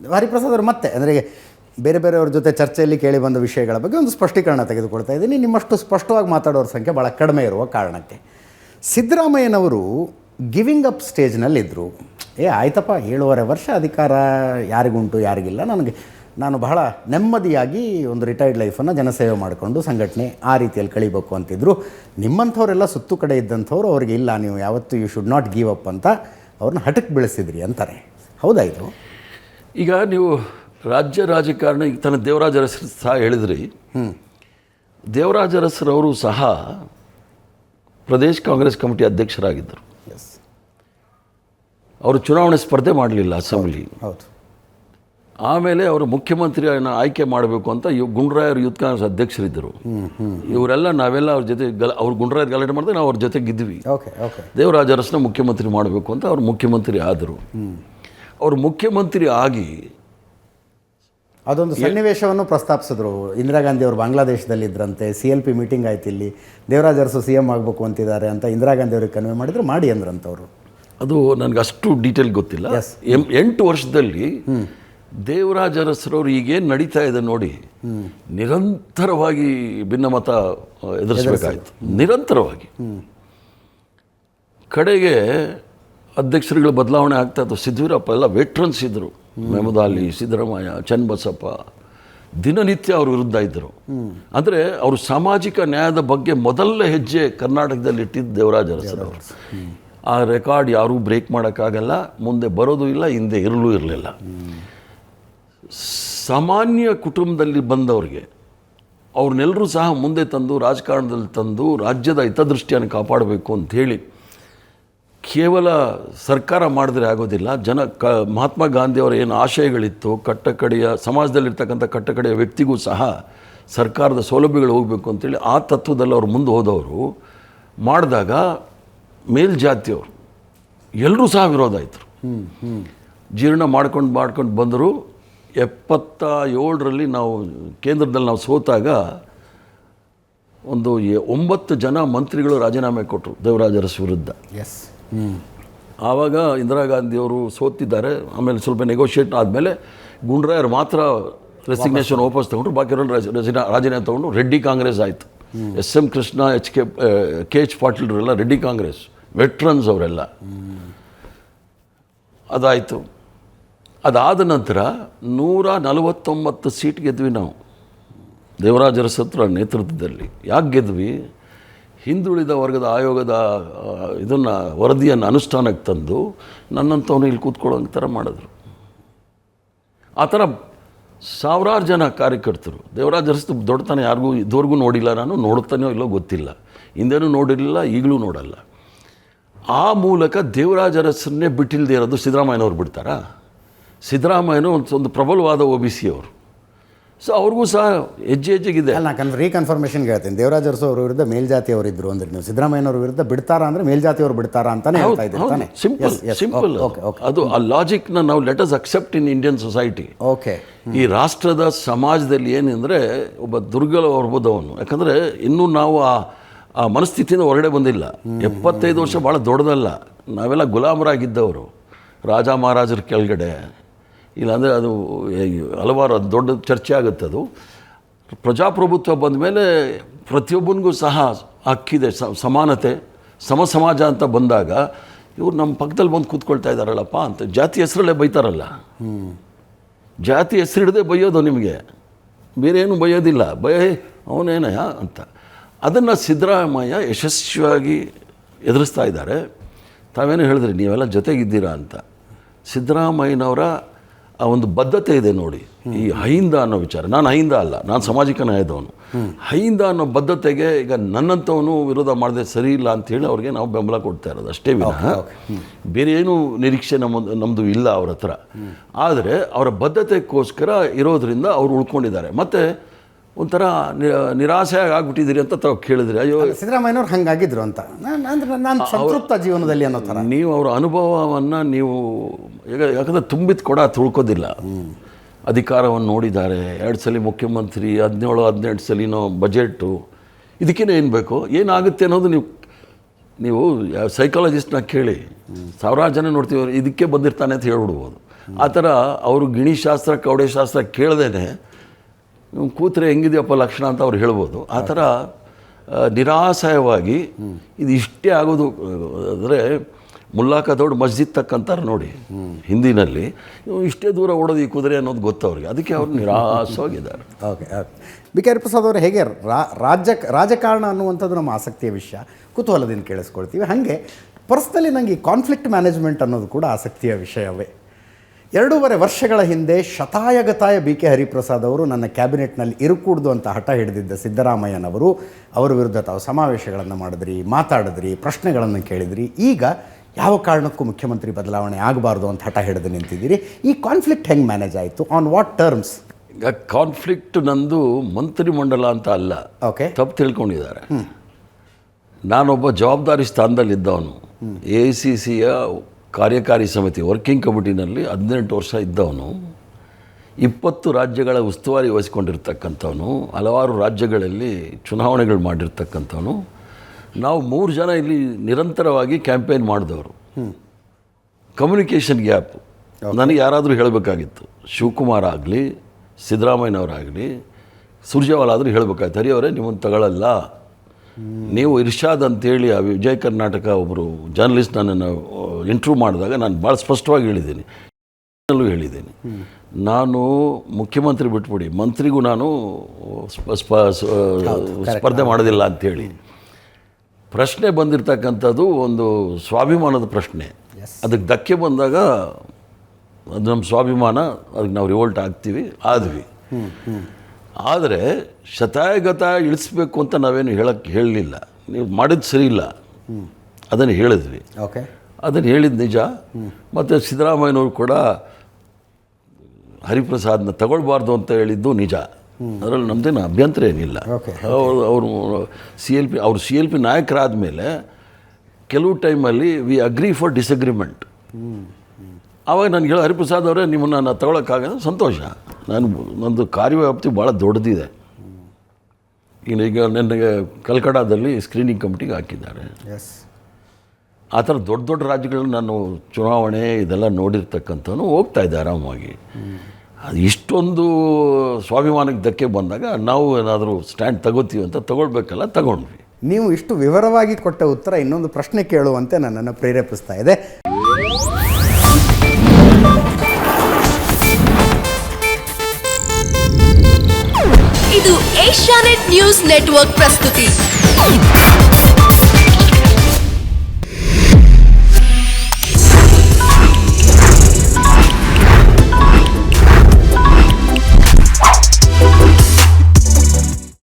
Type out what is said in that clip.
ಹರಿಪ್ರಸಾದ್ ಅವರು ಮತ್ತೆ, ಅಂದರೆ ಬೇರೆ ಬೇರೆಯವ್ರ ಜೊತೆ ಚರ್ಚೆಯಲ್ಲಿ ಕೇಳಿ ಬಂದ ವಿಷಯಗಳ ಬಗ್ಗೆ ಒಂದು ಸ್ಪಷ್ಟೀಕರಣ ತೆಗೆದುಕೊಳ್ತಾ ಇದ್ದೀನಿ. ನಿಮ್ಮಷ್ಟು ಸ್ಪಷ್ಟವಾಗಿ ಮಾತಾಡೋರ ಸಂಖ್ಯೆ ಭಾಳ ಕಡಿಮೆ ಇರುವ ಕಾರಣಕ್ಕೆ. ಸಿದ್ದರಾಮಯ್ಯನವರು ಗಿವಿಂಗ್ ಅಪ್ ಸ್ಟೇಜ್ನಲ್ಲಿದ್ದರು ಏ, ಆಯ್ತಪ್ಪ, ಏಳುವರೆ ವರ್ಷ ಅಧಿಕಾರ ಯಾರಿಗುಂಟು, ಯಾರಿಗಿಲ್ಲ. ನನಗೆ, ನಾನು ಬಹಳ ನೆಮ್ಮದಿಯಾಗಿ ಒಂದು ರಿಟೈರ್ಡ್ ಲೈಫನ್ನು ಜನಸೇವೆ ಮಾಡಿಕೊಂಡು ಸಂಘಟನೆ ಆ ರೀತಿಯಲ್ಲಿ ಕಳಿಬೇಕು ಅಂತಿದ್ದರು ನಿಮ್ಮಂಥವರೆಲ್ಲ ಸುತ್ತು ಕಡೆ ಇದ್ದಂಥವ್ರು ಅವ್ರಿಗೆ ಇಲ್ಲ, ನೀವು ಯಾವತ್ತೂ you should not give up ಅಂತ ಅವ್ರನ್ನ ಹಠಕ್ಕೆ ಬೆಳೆಸಿದ್ರಿ ಅಂತಾರೆ. ಹೌದಾ ಇದು? ಈಗ ನೀವು ರಾಜ್ಯ ರಾಜಕಾರಣ ಈಗ ತನ್ನ ದೇವರಾಜ ಅರಸರು ಸಹ ಹೇಳಿದ್ರಿ. ದೇವರಾಜ ಅರಸರವರು ಸಹ ಪ್ರದೇಶ್ ಕಾಂಗ್ರೆಸ್ ಕಮಿಟಿ ಅಧ್ಯಕ್ಷರಾಗಿದ್ದರು. ಎಸ್ ಅವರು ಚುನಾವಣೆ ಸ್ಪರ್ಧೆ ಮಾಡಲಿಲ್ಲ ಅಸೆಂಬ್ಲಿ. ಹೌದು. ಆಮೇಲೆ ಅವರು ಮುಖ್ಯಮಂತ್ರಿಯನ್ನು ಆಯ್ಕೆ ಮಾಡಬೇಕು ಅಂತ ಇವ್ ಗುಂಡ್ರಾಯರು ಯೂತ್ ಕಾಂಗ್ರೆಸ್ ಅಧ್ಯಕ್ಷರಿದ್ದರು. ಇವರೆಲ್ಲ ನಾವೆಲ್ಲ ಅವ್ರ ಜೊತೆ ಗಲ ಅವ್ರು ಗುಂಡ್ರಾಯರ್ ಗಲಾಟೆ ಮಾಡಿದ್ರೆ ನಾವು ಅವ್ರ ಜೊತೆಗಿದ್ವಿ. ಓಕೆ ಓಕೆ ದೇವರಾಜ ಅರಸನ ಮುಖ್ಯಮಂತ್ರಿ ಮಾಡಬೇಕು ಅಂತ ಅವ್ರು ಮುಖ್ಯಮಂತ್ರಿ ಆದರು. ಅವರು ಮುಖ್ಯಮಂತ್ರಿ ಆಗಿ ಅದೊಂದು ಸನ್ನಿವೇಶವನ್ನು ಪ್ರಸ್ತಾಪಿಸಿದ್ರು. ಇಂದಿರಾ ಗಾಂಧಿ ಅವರು ಬಾಂಗ್ಲಾದೇಶದಲ್ಲಿ ಇದ್ರಂತೆ ಸಿ ಎಲ್ ಪಿ ಮೀಟಿಂಗ್ ಆಯ್ತು ಇಲ್ಲಿ ದೇವರಾಜ್ ಅರಸು ಸಿ ಎಂ ಆಗಬೇಕು ಅಂತಿದ್ದಾರೆ ಅಂತ ಇಂದಿರಾ ಗಾಂಧಿ ಅವ್ರಿಗೆ ಕನ್ವೆ ಮಾಡಿದ್ರು ಮಾಡಿ ಅಂದ್ರಂತವ್ರು ಅದು ನನಗೆ ಅಷ್ಟು ಡೀಟೇಲ್ ಗೊತ್ತಿಲ್ಲ. ಎಂಟು ವರ್ಷದಲ್ಲಿ ದೇವರಾಜ ಅರಸರವ್ರು ಈಗೇನು ನಡೀತಾ ಇದೆ ನೋಡಿ ನಿರಂತರವಾಗಿ ಭಿನ್ನಮತ ಎದುರಿಸಬೇಕಾಯ್ತು. ನಿರಂತರವಾಗಿ. ಕಡೆಗೆ ಅಧ್ಯಕ್ಷರುಗಳ ಬದಲಾವಣೆ ಆಗ್ತಾ ಇತ್ತು. ಸಿದ್ದವೀರಪ್ಪ ಎಲ್ಲ ವೆಟ್ರನ್ಸ್ ಇದ್ದರು ಮೆಹಮೂದ್ ಅಲಿ ಸಿದ್ದರಾಮಯ್ಯ ಚನ್ನಬಸಪ್ಪ. ದಿನನಿತ್ಯ ಅವ್ರ ವಿರುದ್ಧ ಇದ್ದರು ಅಂದರೆ ಅವರು ಸಾಮಾಜಿಕ ನ್ಯಾಯದ ಬಗ್ಗೆ ಮೊದಲ ಹೆಜ್ಜೆ ಕರ್ನಾಟಕದಲ್ಲಿ ಇಟ್ಟಿದ್ದು ದೇವರಾಜ ಅರಸರವರು ಆ ರೆಕಾರ್ಡ್ ಯಾರೂ ಬ್ರೇಕ್ ಮಾಡೋಕ್ಕಾಗಲ್ಲ. ಮುಂದೆ ಬರೋದು ಇಲ್ಲ ಹಿಂದೆ ಇರಲೂ ಇರಲಿಲ್ಲ. ಸಾಮಾನ್ಯ ಕುಟುಂಬದಲ್ಲಿ ಬಂದವ್ರಿಗೆ ಅವ್ರನ್ನೆಲ್ಲರೂ ಸಹ ಮುಂದೆ ತಂದು ರಾಜಕಾರಣದಲ್ಲಿ ತಂದು ರಾಜ್ಯದ ಹಿತದೃಷ್ಟಿಯನ್ನು ಕಾಪಾಡಬೇಕು ಅಂಥೇಳಿ ಕೇವಲ ಸರ್ಕಾರ ಮಾಡಿದ್ರೆ ಆಗೋದಿಲ್ಲ. ಜನ ಕ, ಮಹಾತ್ಮ ಗಾಂಧಿಯವರ ಏನು ಆಶಯಗಳಿತ್ತು, ಕಟ್ಟಕಡೆಯ, ಸಮಾಜದಲ್ಲಿರ್ತಕ್ಕಂಥ ಕಟ್ಟಕಡೆಯ ವ್ಯಕ್ತಿಗೂ ಸಹ ಸರ್ಕಾರದ ಸೌಲಭ್ಯಗಳು ಹೋಗಬೇಕು ಅಂತೇಳಿ ಆ ತತ್ವದಲ್ಲಿ ಅವ್ರು ಮುಂದೆ ಹೋದವರು. ಮಾಡಿದಾಗ ಮೇಲ್ಜಾತಿಯವರು ಎಲ್ಲರೂ ಸಹ ವಿರೋಧ ಆಯಿತು ಜೀರ್ಣ ಮಾಡ್ಕೊಂಡು ಮಾಡ್ಕೊಂಡು ಬಂದರು ಎಪ್ಪತ್ತ ಏಳರಲ್ಲಿ ನಾವು ಕೇಂದ್ರದಲ್ಲಿ ನಾವು ಸೋತಾಗ ಒಂದು ಒಂಬತ್ತು ಜನ ಮಂತ್ರಿಗಳು ರಾಜೀನಾಮೆ ಕೊಟ್ಟರು ದೇವರಾಜರಸ್ ವಿರುದ್ಧ. ಎಸ್ ಆವಾಗ ಇಂದಿರಾ ಗಾಂಧಿಯವರು ಸೋತಿದ್ದಾರೆ ಆಮೇಲೆ ಸ್ವಲ್ಪ ನೆಗೋಷಿಯೇಟ್ ಆದಮೇಲೆ ಗುಂಡ್ರಾಯರು ಮಾತ್ರ ರೆಸಿಗ್ನೇಷನ್ ವಾಪಸ್ ತಗೊಂಡ್ರು ಬಾಕಿರೋರು ರಾಜೀನಾಮೆ ತಗೊಂಡು ರೆಡ್ಡಿ ಕಾಂಗ್ರೆಸ್ ಆಯಿತು. S M Krishna H K K H ಪಾಟೀಲ್ರೆಲ್ಲ Reddy Congress veterans ಅವರೆಲ್ಲ. ಅದಾಯಿತು. ಅದಾದ ನಂತರ ನೂರ ನಲವತ್ತೊಂಬತ್ತು ಸೀಟ್ ಗೆದ್ವಿ ನಾವು. ದೇವರಾಜರ ಸತ್ರ ನೇತೃತ್ವದಲ್ಲಿ. ಯಾಕೆ ಗೆದ್ವಿ? ಹಿಂದುಳಿದ ವರ್ಗದ ಆಯೋಗದ ಇದನ್ನು, ವರದಿಯನ್ನು ಅನುಷ್ಠಾನಕ್ಕೆ ತಂದು ನನ್ನಂಥವನು ಇಲ್ಲಿ ಕೂತ್ಕೊಳ್ಳೋ ಥರ ಮಾಡಿದ್ರು. ಆ ಥರ ಸಾವಿರಾರು ಜನ ಕಾರ್ಯಕರ್ತರು, ದೇವರಾಜ ಅರಸ್ತು ದೊಡ್ಡತನ ಯಾರಿಗೂ, ಇದುವರೆಗೂ ನೋಡಿಲ್ಲ ನಾನು, ನೋಡುತ್ತಾನೋ ಇಲ್ಲೋ ಗೊತ್ತಿಲ್ಲ. ಹಿಂದೇನೂ ನೋಡಿರಲಿಲ್ಲ, ಈಗಲೂ ನೋಡಲ್ಲ. ಆ ಮೂಲಕ ದೇವರಾಜ ಅರಸನ್ನೇ ಬಿಟ್ಟಿಲ್ಲದೆ ಇರೋದು ಸಿದ್ದರಾಮಯ್ಯನವ್ರು ಬಿಡ್ತಾರಾ? ಸಿದ್ದರಾಮಯ್ಯನೂ ಒಂದು ಒಂದು ಪ್ರಬಲವಾದ ಒ ಬಿ ಸಿ ಅವರು. ಸೊ ಅವ್ರಿಗೂ ಸಹ ಹೆಜ್ಜೆ ಹೆಜ್ಜೆಗಿದೆ. ಅಲ್ಲ ನಾನು ಕನ್ ರೀಕನ್ಫರ್ಮೇಷನ್ಗೆ ಹೇಳ್ತೀನಿ. ದೇವರಾಜ್ ಅರಸು ಅವ್ರ ವಿರುದ್ಧ ಮೇಲ್ಜಾತಿಯವರು ಇದ್ರು ಅಂದ್ರೆ ನೀವು. ಸಿದ್ದರಾಮಯ್ಯನವ್ರ ವಿರುದ್ಧ ಬಿಡ್ತಾರಾ ಅಂದ್ರೆ ಮೇಲ್ಜಾತಿಯವರು ಬಿಡ್ತಾರಾ ಅಂತಾನೆ ಹೇಳ್ತಾ ಇದ್ದೀನಿ ಸಿಂಪಲ್ ಸಿಂಪಲ್ ಓಕೆ ಓಕೆ ಅದು ಆ ಲಾಜಿಕ್ನ ನಾವು let us accept in Indian society okay ಈ ರಾಷ್ಟ್ರದ ಸಮಾಜದಲ್ಲಿ ಏನಂದರೆ ಒಬ್ಬ ದುರ್ಗಲ ವರ್ಗದವನು ಯಾಕಂದರೆ ಇನ್ನೂ ನಾವು ಆ ಆ ಮನಸ್ಥಿತಿಯಿಂದ ಹೊರಗಡೆ ಬಂದಿಲ್ಲ. ಎಪ್ಪತ್ತೈದು ವರ್ಷ ಭಾಳ ದೊಡ್ಡದಲ್ಲ. ನಾವೆಲ್ಲ ಗುಲಾಮರಾಗಿದ್ದವರು. ರಾಜ ಮಹಾರಾಜರ ಕೆಳಗಡೆ. ಇಲ್ಲಾಂದರೆ ಅದು ಹಲವಾರು ದೊಡ್ಡ ಚರ್ಚೆ ಆಗುತ್ತೆ ಅದು. ಪ್ರಜಾಪ್ರಭುತ್ವ ಬಂದ ಮೇಲೆ ಪ್ರತಿಯೊಬ್ಬನಿಗೂ ಸಹ ಹಕ್ಕಿದೆ ಸಮಾನತೆ ಸಮ ಸಮಾಜ ಅಂತ ಬಂದಾಗ ಇವ್ರು ನಮ್ಮ ಪಕ್ಕದಲ್ಲಿ ಬಂದು ಕೂತ್ಕೊಳ್ತಾ ಇದ್ದಾರಲ್ಲಪ್ಪ ಅಂತ ಜಾತಿ ಹೆಸರಲ್ಲೇ ಬೈತಾರಲ್ಲ. ಜಾತಿ ಹೆಸರಿಡದೆ ಬೈಯೋದು ನಿಮಗೆ. ಬೇರೆ ಏನು ಬೈಯೋದಿಲ್ಲ ಭಯ ಅವನೇನಯ್ಯ ಅಂತ. ಅದನ್ನು ಸಿದ್ದರಾಮಯ್ಯ ಯಶಸ್ವಿಯಾಗಿ ಎದುರಿಸ್ತಾ ಇದ್ದಾರೆ. ತಾವೇನು ಹೇಳಿದ್ರಿ, ನೀವೆಲ್ಲ ಜೊತೆಗಿದ್ದೀರಾ ಅಂತ. ಸಿದ್ದರಾಮಯ್ಯನವರ ಆ ಒಂದು ಬದ್ಧತೆ ಇದೆ ನೋಡಿ. ಈ ಹೈಂದ ಅನ್ನೋ ವಿಚಾರ. ನಾನು ಹೈಂದ ಅಲ್ಲ ನಾನು ಸಾಮಾಜಿಕ ನ್ಯಾಯದವನು. ಹೈಂದ ಅನ್ನೋ ಬದ್ಧತೆಗೆ ಈಗ ನನ್ನಂಥವನು ವಿರೋಧ ಮಾಡದೆ ಸರಿ ಇಲ್ಲ ಅಂತೇಳಿ ಅವ್ರಿಗೆ ನಾವು ಬೆಂಬಲ ಕೊಡ್ತಾ ಇರೋದು. ಅಷ್ಟೇ ವಿನಃ ಬೇರೆ ಏನು ನಿರೀಕ್ಷೆ ನಮ್ಮ ನಮ್ಮದು ಇಲ್ಲ ಅವ್ರ ಹತ್ರ. ಆದರೆ ಅವರ ಬದ್ಧತೆಗೋಸ್ಕರ ಇರೋದ್ರಿಂದ ಅವ್ರು ಉಳ್ಕೊಂಡಿದ್ದಾರೆ. ಮತ್ತು ಒಂಥರ ನಿರಾಸೆ ಆಗ್ಬಿಟ್ಟಿದ್ದೀರಿ ಅಂತ ತಾವು ಕೇಳಿದ್ರಿ. ಅಯ್ಯೋ. ಸಿದ್ದರಾಮಯ್ಯನವ್ರು ಹಂಗಾಗಿದ್ರು ಅಂತ. ನಾನು ಅಂದ್ರೆ ನಾನು ಸಂತೃಪ್ತ ಜೀವನದಲ್ಲಿ ಅನ್ನೋ ಥರ ನೀವು ಅವರ ಅನುಭವವನ್ನು ನೀವು ಈಗ ಯಾಕಂದರೆ ತುಂಬಿದ ಕೊಡ ತುಳ್ಕೋದಿಲ್ಲ. ಅಧಿಕಾರವನ್ನು ನೋಡಿದ್ದಾರೆ. ಎರಡು ಸಲ ಮುಖ್ಯಮಂತ್ರಿ ಹದಿನೇಳು ಹದಿನೆಂಟು ಸಲಿನೋ ಬಜೆಟು. ಇದಕ್ಕೇನೆ ಏನು ಬೇಕು ಏನಾಗುತ್ತೆ ಅನ್ನೋದು ನೀವು ನೀವು ಸೈಕಾಲಜಿಸ್ಟ್ನ ಕೇಳಿ. ಸಾವಿರಾರು ಜನ ನೋಡ್ತೀವಿ ಇದಕ್ಕೆ ಬಂದಿರ್ತಾನೆ ಅಂತ ಹೇಳ್ಬಿಡ್ಬೋದು. ಆ ಥರ ಅವರು ಗಿಣಿಶಾಸ್ತ್ರ ಕವಡೆಶಾಸ್ತ್ರ ಕೇಳ್ದೇನೆ ಇವ್ನು ಕೂತ್ರೆ ಹೆಂಗಿದೆಯಪ್ಪ ಲಕ್ಷಣ ಅಂತ ಅವ್ರು ಹೇಳ್ಬೋದು. ಆ ಥರ ನಿರಾಸಯವಾಗಿ ಇದು ಇಷ್ಟೇ ಆಗೋದು, ಅಂದರೆ ಮುಲ್ಲಾಕ ದೊಡ್ಡ ಮಸ್ಜಿದ್ ತಕ್ಕಂತಾರೆ ನೋಡಿ, ಹಿಂದಿನಲ್ಲಿ. ಇಷ್ಟೇ ದೂರ ಓಡೋದು ಈ ಕುದುರೆ ಅನ್ನೋದು ಗೊತ್ತು ಅವ್ರಿಗೆ. ಅದಕ್ಕೆ ಅವ್ರು ನಿರಾಸವಾಗಿದ್ದಾರೆ. Okay okay. B K Hariprasad ಅವರು, ಹೇಗೆ ರಾಜ್ಯ, ರಾಜಕಾರಣ ಅನ್ನುವಂಥದ್ದು ನಮ್ಮ ಆಸಕ್ತಿಯ ವಿಷಯ. ಕುತೂಹಲದಿಂದ ಕೇಳಿಸ್ಕೊಳ್ತೀವಿ. ಹಾಗೆ, ಪರ್ಸ್ನಲಿ ನನಗೆ ಕಾನ್ಫ್ಲಿಕ್ಟ್ ಮ್ಯಾನೇಜ್ಮೆಂಟ್ ಅನ್ನೋದು ಕೂಡ ಆಸಕ್ತಿಯ ವಿಷಯವೇ. ಎರಡೂವರೆ ವರ್ಷಗಳ ಹಿಂದೆ ಶತಾಯಗತಾಯ ಬಿ ಕೆ ಹರಿಪ್ರಸಾದ್ ಅವರು ನನ್ನ ಕ್ಯಾಬಿನೆಟ್ನಲ್ಲಿ ಇರಕೂಡ್ದು ಅಂತ ಹಠ ಹಿಡಿದಿದ್ದ ಸಿದ್ದರಾಮಯ್ಯನವರು ಅವರ ವಿರುದ್ಧ ತಾವು ಸಮಾವೇಶಗಳನ್ನು ಮಾಡಿದ್ರಿ ಮಾತಾಡಿದ್ರಿ ಪ್ರಶ್ನೆಗಳನ್ನು ಕೇಳಿದ್ರಿ. ಈಗ ಯಾವ ಕಾರಣಕ್ಕೂ ಮುಖ್ಯಮಂತ್ರಿ ಬದಲಾವಣೆ ಆಗಬಾರ್ದು ಅಂತ ಹಠ ಹಿಡಿದು ನಿಂತಿದ್ದೀರಿ. ಈ ಕಾನ್ಫ್ಲಿಕ್ಟ್ ಹೆಂಗೆ ಮ್ಯಾನೇಜ್ ಆಯಿತು? ಆನ್ ವಾಟ್ ಟರ್ಮ್ಸ್ ಈಗ ಕಾನ್ಫ್ಲಿಕ್ಟ್ ನಂದು ಮಂತ್ರಿಮಂಡಲ ಅಂತ ಅಲ್ಲ. ಓಕೆ ತಪ್ಪು ತಿಳ್ಕೊಂಡಿದ್ದಾರೆ. ನಾನೊಬ್ಬ ಜವಾಬ್ದಾರಿ ಸ್ಥಾನದಲ್ಲಿದ್ದವನು. ಎ ಸಿ ಸಿಯ ಕಾರ್ಯಕಾರಿ ಸಮಿತಿ ವರ್ಕಿಂಗ್ ಕಮಿಟಿನಲ್ಲಿ ಹದಿನೆಂಟು ವರ್ಷ ಇದ್ದವನು ಇಪ್ಪತ್ತು ರಾಜ್ಯಗಳ ಉಸ್ತುವಾರಿ ವಹಿಸ್ಕೊಂಡಿರ್ತಕ್ಕಂಥವನು ಹಲವಾರು ರಾಜ್ಯಗಳಲ್ಲಿ ಚುನಾವಣೆಗಳು ಮಾಡಿರ್ತಕ್ಕಂಥವನು ನಾವು ಮೂರು ಜನ ಇಲ್ಲಿ ನಿರಂತರವಾಗಿ ಕ್ಯಾಂಪೇನ್ ಮಾಡಿದವರು. ಕಮ್ಯುನಿಕೇಷನ್ ಗ್ಯಾಪ್ ನನಗೆ ಯಾರಾದರೂ ಹೇಳಬೇಕಾಗಿತ್ತು. ಶಿವಕುಮಾರ್ ಆಗಲಿ ಸಿದ್ದರಾಮಯ್ಯನವರಾಗಲಿ ಸುರ್ಜೇವಾಲ ಆದರೂ ಹೇಳಬೇಕಾಯ್ತು ಹರಿಯವರೇ ನಿಮ್ಮನ್ನು ತಗೊಳ್ಳಲ್ಲ ನೀವು ಇರ್ಷಾದ್ ಅಂತೇಳಿ ಆ ವಿಜಯ ಕರ್ನಾಟಕ ಒಬ್ಬರು ಜರ್ನಲಿಸ್ಟ್ ನನ್ನನ್ನು ಇಂಟ್ರ್ಯೂ ಮಾಡಿದಾಗ ನಾನು ಭಾಳ ಸ್ಪಷ್ಟವಾಗಿ ಹೇಳಿದ್ದೀನಿ. ಹೇಳಿದ್ದೀನಿ. ನಾನು ಮುಖ್ಯಮಂತ್ರಿ ಬಿಟ್ಬಿಡಿ ಮಂತ್ರಿಗೂ ನಾನು ಸ್ಪರ್ಧೆ ಮಾಡೋದಿಲ್ಲ ಅಂಥೇಳಿ. ಪ್ರಶ್ನೆ ಬಂದಿರತಕ್ಕಂಥದ್ದು ಒಂದು ಸ್ವಾಭಿಮಾನದ ಪ್ರಶ್ನೆ. ಅದಕ್ಕೆ ಧಕ್ಕೆ ಬಂದಾಗ ಅದು ನಮ್ಮ ಸ್ವಾಭಿಮಾನ ಅದಕ್ಕೆ ನಾವು ರಿವೋಲ್ಟ್ ಆಗ್ತೀವಿ ಆದ್ವಿ. ಆದರೆ ಶತಾಯಗತ ಇಳಿಸ್ಬೇಕು ಅಂತ ನಾವೇನು ಹೇಳಕ್ಕೆ ಹೇಳಲಿಲ್ಲ. ನೀವು ಮಾಡಿದ್ದು ಸರಿ ಇಲ್ಲ. ಅದನ್ನು ಹೇಳಿದ್ವಿ. ಓಕೆ. ಅದನ್ನು ಹೇಳಿದ ನಿಜ. ಮತ್ತು ಸಿದ್ದರಾಮಯ್ಯನವರು ಕೂಡ ಹರಿಪ್ರಸಾದ್ನ ತಗೊಳ್ಬಾರ್ದು ಅಂತ ಹೇಳಿದ್ದು ನಿಜ. ಅದರಲ್ಲಿ ನಮ್ಮದೇನು ಅಭ್ಯಂತರ ಏನಿಲ್ಲ. ಅವರು ಅವರು ಸಿ ಎಲ್ ಪಿ ಅವರು ಸಿ ಎಲ್ ಪಿ ನಾಯಕರಾದ ಮೇಲೆ ಕೆಲವು ಟೈಮಲ್ಲಿ ವಿ ಅಗ್ರಿ ಫಾರ್ ಡಿಸಗ್ರಿಮೆಂಟ್ ಆವಾಗ ನಾನು ಹೇಳೋ ಹರಿಪ್ರಸಾದ್ ಅವರೇ ನಿಮ್ಮನ್ನು ನಾನು ತಗೊಳಕ್ಕಾಗದ ಸಂತೋಷ. ನಾನು ನಂದು ಕಾರ್ಯವ್ಯಾಪ್ತಿ ಭಾಳ ದೊಡ್ಡದಿದೆ. ಈಗ ಈಗ ನನಗೆ ಕಲ್ಕಡಾದಲ್ಲಿ ಸ್ಕ್ರೀನಿಂಗ್ ಕಮಿಟಿಗೆ ಹಾಕಿದ್ದಾರೆ. ಎಸ್ ಆ ಥರ ದೊಡ್ಡ ದೊಡ್ಡ ರಾಜ್ಯಗಳಲ್ಲಿ ನಾನು ಚುನಾವಣೆ ಇದೆಲ್ಲ ನೋಡಿರ್ತಕ್ಕಂಥವ್ನು ಹೋಗ್ತಾ ಇದ್ದೆ ಆರಾಮಾಗಿ ಅದು ಇಷ್ಟೊಂದು ಸ್ವಾಭಿಮಾನಕ್ಕೆ ಧಕ್ಕೆ ಬಂದಾಗ ನಾವು ಏನಾದರೂ ಸ್ಟ್ಯಾಂಡ್ ತಗೋತೀವಿ ಅಂತ ತಗೊಳ್ಬೇಕಲ್ಲ ತಗೊಂಡ್ವಿ. ನೀವು ಇಷ್ಟು ವಿವರವಾಗಿ ಕೊಟ್ಟ ಉತ್ತರ ಇನ್ನೊಂದು ಪ್ರಶ್ನೆ ಕೇಳುವಂತೆ ನನ್ನನ್ನು ಪ್ರೇರೇಪಿಸ್ತಾ ಇದೆ. Planet News Network ప్రస్తుతి.